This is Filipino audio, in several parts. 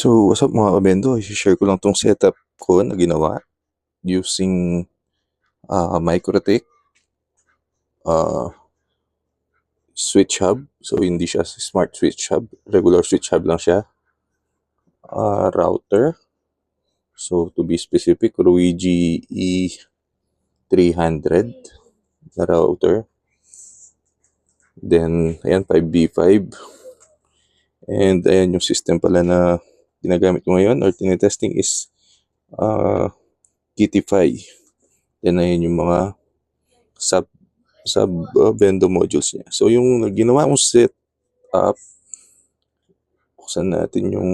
So, what's up mga kabendo? I-share ko lang tong setup ko na ginawa using uh, Microtech uh, switch hub. So, hindi siya smart switch hub. Regular switch hub lang siya. Uh, router. So, to be specific, Ruigi E300 na router. Then, ayan, 5B5. And ayan yung system pala na ginagamit ko ngayon or tinetesting is uh, Kitify. Then ayan yung mga sub sub uh, bendo modules niya. So yung ginawa kong set up buksan natin yung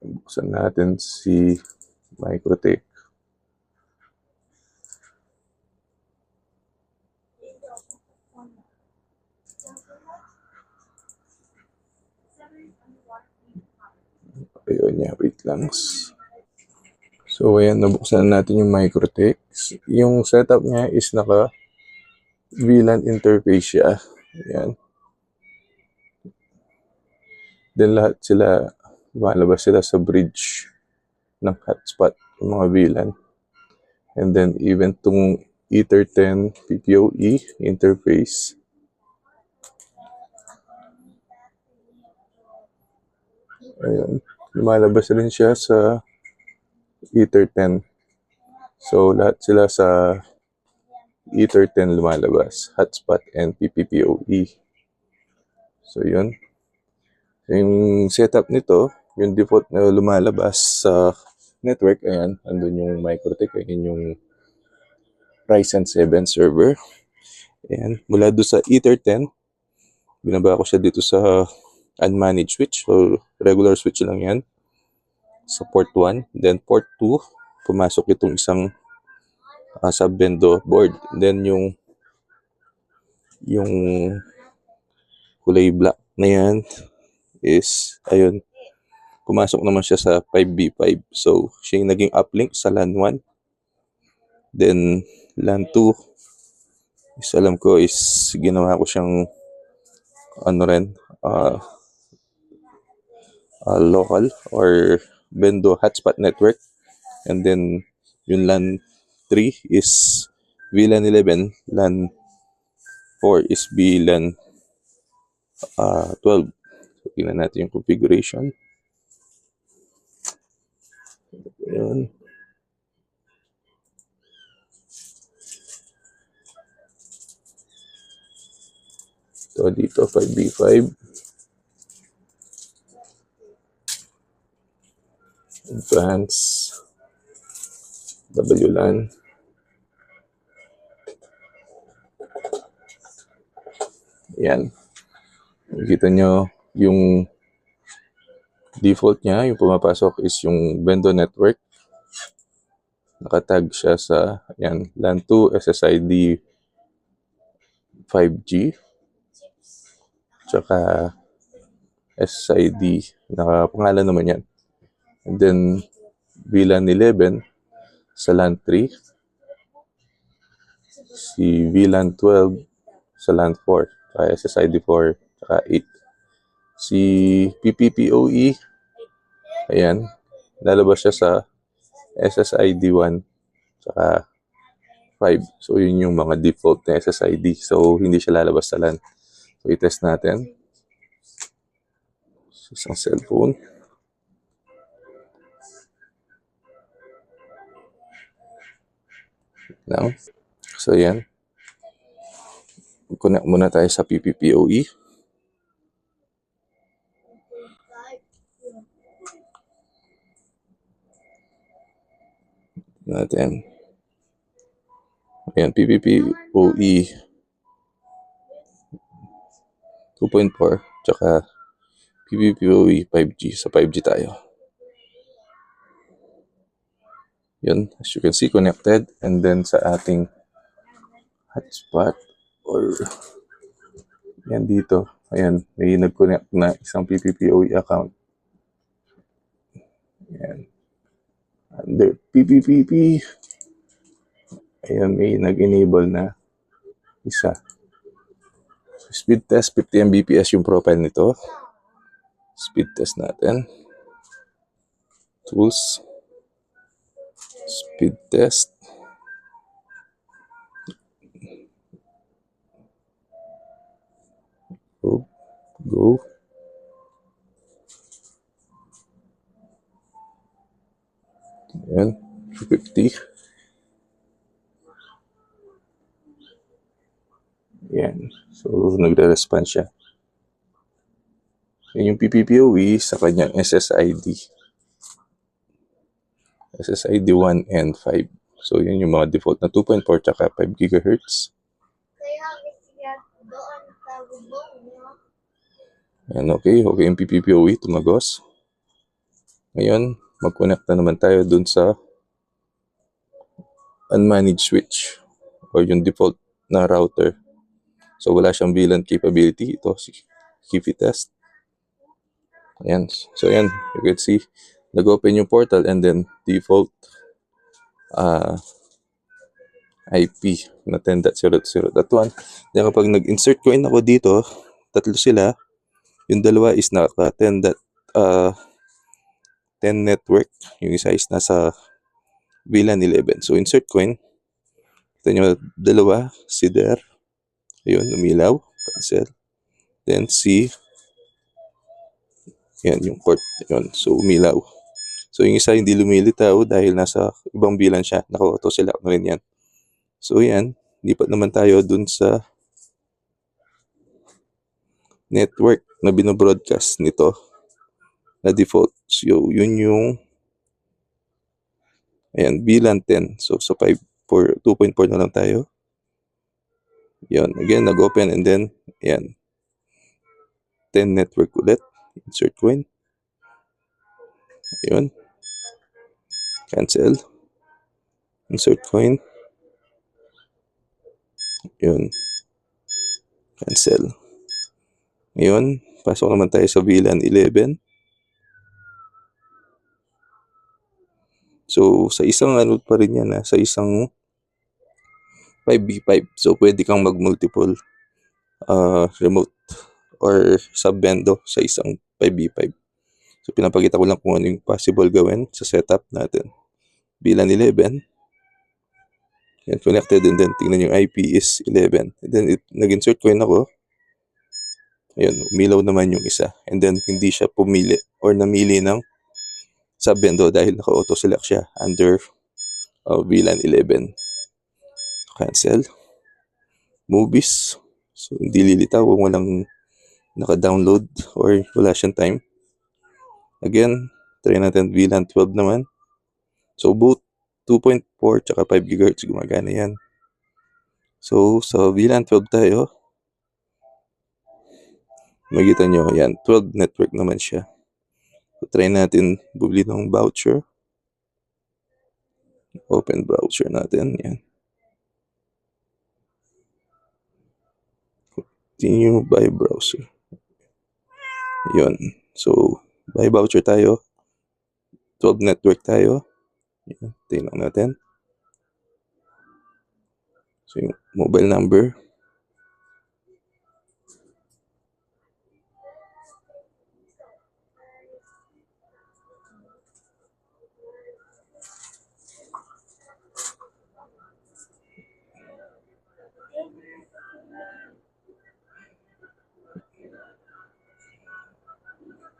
buksan natin si Microtech. Ayun niya, wait lang. So, ayan, nabuksan na natin yung Microtech. Yung setup niya is naka VLAN interface siya. Ayan. Then lahat sila, lumalabas sila sa bridge ng hotspot, yung mga VLAN. And then even tong Ether 10 PPOE interface. Ayun. Lumalabas rin siya sa Ether 10. So, lahat sila sa Ether 10 lumalabas. Hotspot and PPPoE. So, yun. Yung setup nito, yung default na lumalabas sa network, ayan, andun yung Microtech, ayan yung Ryzen 7 server. Ayan, mula doon sa Ether 10, binaba ko siya dito sa unmanaged switch. So, regular switch lang yan. Sa port 1. Then, port 2, pumasok itong isang uh, sub-bendo board. Then, yung yung kulay black na yan is, ayun, pumasok naman siya sa 5B5. So, siya yung naging uplink sa LAN 1. Then, LAN 2, is alam ko is ginawa ko siyang ano rin, uh, uh, local or Bendo hotspot network. And then, yung LAN 3 is VLAN 11. LAN 4 is VLAN uh, 12. So, tingnan natin yung configuration. Ayan. Ito dito, 5B5. Advance. WLAN. Yan. Nakikita nyo yung default niya, yung pumapasok is yung Bendo network. Nakatag siya sa yan, LAN 2 SSID 5G. Tsaka SSID, nakapangalan naman yan. And then VLAN 11 sa LAN 3. Si VLAN 12 sa LAN 4. Tsaka SSID 4. Tsaka 8. Si PPPoE, ayan, lalabas siya sa SSID 1 tsaka 5. So, yun yung mga default na SSID. So, hindi siya lalabas sa LAN. So, i-test natin. Isang cellphone. Now, so yan. Connect muna tayo sa PPPoE. Natin. Ayan, PPPoE 2.4 tsaka PPPoE 5G. Sa 5G tayo. Yun, as you can see, connected. And then sa ating hotspot or yan dito. Ayan, may nag-connect na isang PPPoE account. Ayan. Under PPPP. Ayan, may nag-enable na isa. So, Speed test, 50 Mbps yung profile nito. Speed test natin. Tools. Speed test. Go. Go. Ayan. 250. Ayan. So, nagre-respond siya. Yan yung PPPoE sa kanyang SSID. SSID 1 and 5. So, yun yung mga default na 2.4 tsaka 5 GHz. Ayan, okay. Okay yung PPPoE, tumagos. Ngayon, mag-connect na naman tayo dun sa unmanaged switch or yung default na router. So, wala siyang VLAN capability. Ito, si Kifi test. Ayan. So, ayan. You can see, nag-open yung portal and then default uh, IP na 10.0.0.1. Then, kapag nag-insert coin ako dito, tatlo sila. Yung dalawa is naka 10 dot, uh, 10 network. Yung isa is nasa VLAN 11. So, insert coin. Kita nyo, dalawa, si Der. Ayun, umilaw. Cancel. Then, si yan, yung port. Yun. So, umilaw. So, yung isa hindi lumilitaw dahil nasa ibang bilan siya. Naka-auto select na rin yan. So, yan. Lipat naman tayo dun sa network na binobroadcast nito na default. So, yun yung ayan, VLAN 10. So, sa 5, 4, 2.4 na lang tayo. Yun. Again, nag-open and then, ayan. 10 network ulit. Insert coin. Yun. Cancel. Insert coin. Yun. Cancel. Ngayon, pasok naman tayo sa VLAN 11. So, sa isang ano pa rin yan, ah, sa isang 5v5. So, pwede kang mag-multiple uh, remote or sub-bendo sa isang 5v5. So, pinapakita ko lang kung ano yung possible gawin sa setup natin. VLAN 11. Yan, connected and then tingnan yung IP is 11. And then, it, nag-insert yun ako. Ayun, umilaw naman yung isa. And then, hindi siya pumili or namili ng sub-bendo dahil naka-auto select siya under uh, VLAN 11. Cancel. Movies. So, hindi lilitaw kung walang naka-download or wala siyang time. Again, try natin VLAN 12 naman. So, both 2.4 tsaka 5 GHz gumagana yan. So, sa VLAN 12 tayo, makita nyo, yan, 12 network naman siya. So, try natin bubili ng voucher. Open browser natin, yan. Continue by browser. Yun. So, by voucher tayo. 12 network tayo. Yan. Tingnan natin. So, yung mobile number.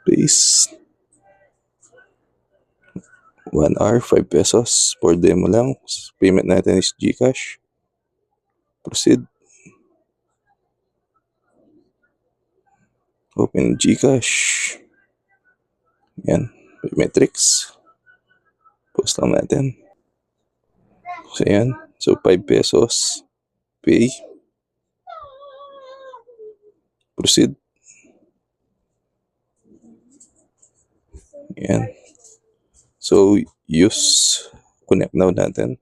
Please. 1 hour, 5 pesos. For demo lang. Payment natin is Gcash. Proceed. Open Gcash. Yan. Metrics. Post lang natin. So, yan. So, 5 pesos. Pay. Proceed. Yan. So, use connect now natin.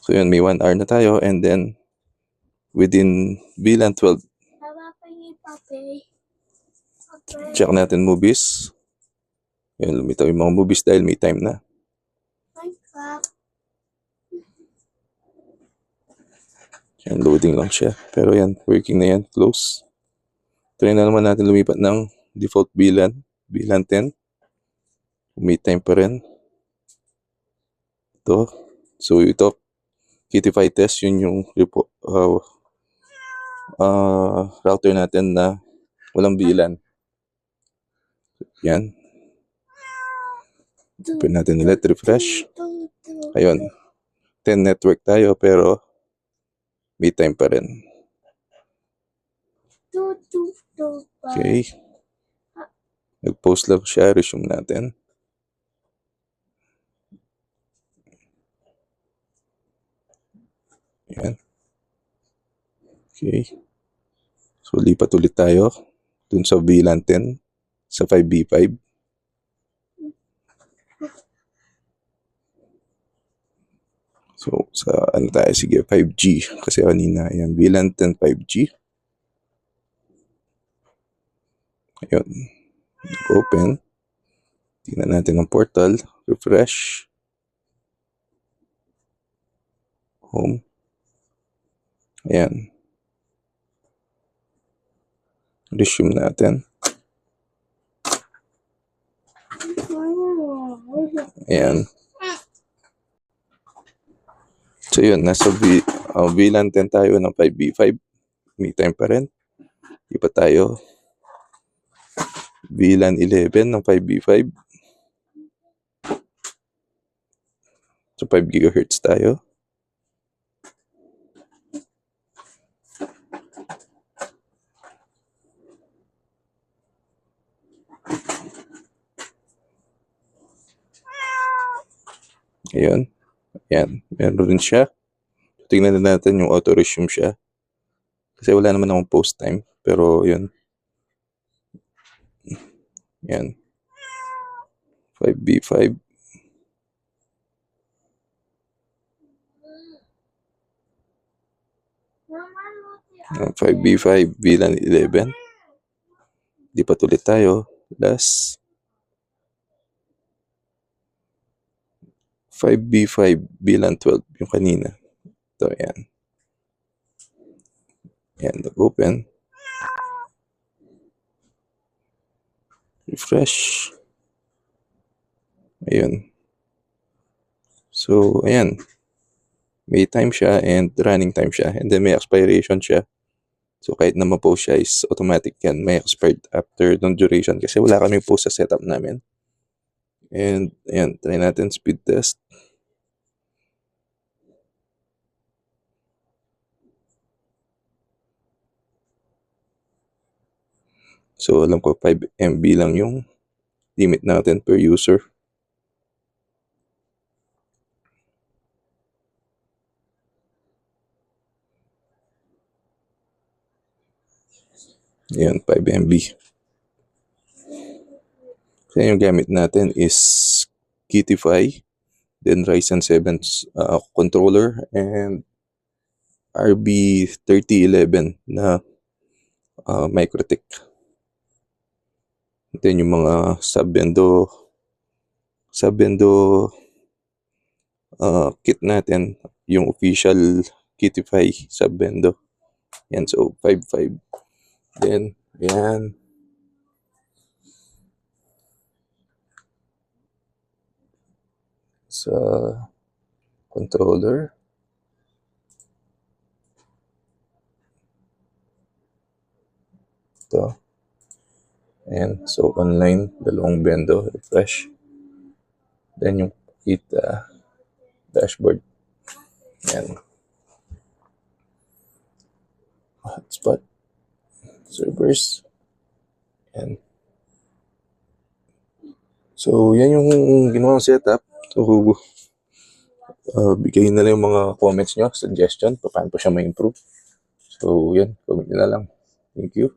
So, yun, may 1 hour na tayo and then within VLAN 12, Tama pa yung pape. Pape. check natin movies. Yan, lumitaw yung mga movies dahil may time na. Yan, loading lang siya. Pero yan, working na yan. Close. Try na naman natin lumipat ng default VLAN. VLAN 10. May time pa rin. Ito. So, ito. Kittify test. Yun yung repo, uh, uh, router natin na walang VLAN. Yan. Open natin ulit. Refresh. Ayun. 10 network tayo pero may time pa rin. Okay. Nag-post lang siya. Resume natin. Yan. Okay. So, lipat ulit tayo dun sa VLAN 10 sa 5B5. So, sa ano tayo? Sige, 5G. Kasi kanina, yan, VLAN 10 5G. Ayun. Open. Tingnan natin ang portal. Refresh. Home. Ayan. Resume natin. Ayan. So yun, nasa v, uh, VLAN 10 tayo ng 5B5. May time pa rin. Iba tayo. VLAN 11 ng 5B5. So 5 GHz tayo. Ayun. Ayan. Meron rin siya. Tingnan na natin yung auto resume siya. Kasi wala naman akong post time. Pero yun. Yan. 5B5. Uh, 5B5 VLAN 11. Di pa tayo. Last. 5B5 VLAN 12. Yung kanina. Ito, yan. Yan, nag-open. Refresh. Ayun. So, ayan. May time siya and running time siya. And then may expiration siya. So, kahit na ma-post siya is automatic yan. May expired after ng duration kasi wala kami post sa setup namin. And, ayan. Try natin speed test. So, alam ko 5 MB lang yung limit natin per user. Yan, 5 MB. So, yung gamit natin is Kittify, then Ryzen 7 uh, controller, and RB3011 na uh, MicroTik. Then yung mga sub-bendo sub-bendo uh, kit natin, yung official Kittify sub-bendo. Yan, so 5.5. Then, yan. Sa controller. Ito. Ayan. So, online, dalawang bendo, refresh. Then, yung kita dashboard. Ayan. Hotspot. Servers. Ayan. So, yan yung ginawang setup. So, uh, bigay na lang yung mga comments nyo, suggestion, pa- paano pa siya ma-improve. So, yan. Comment nyo na lang. Thank you.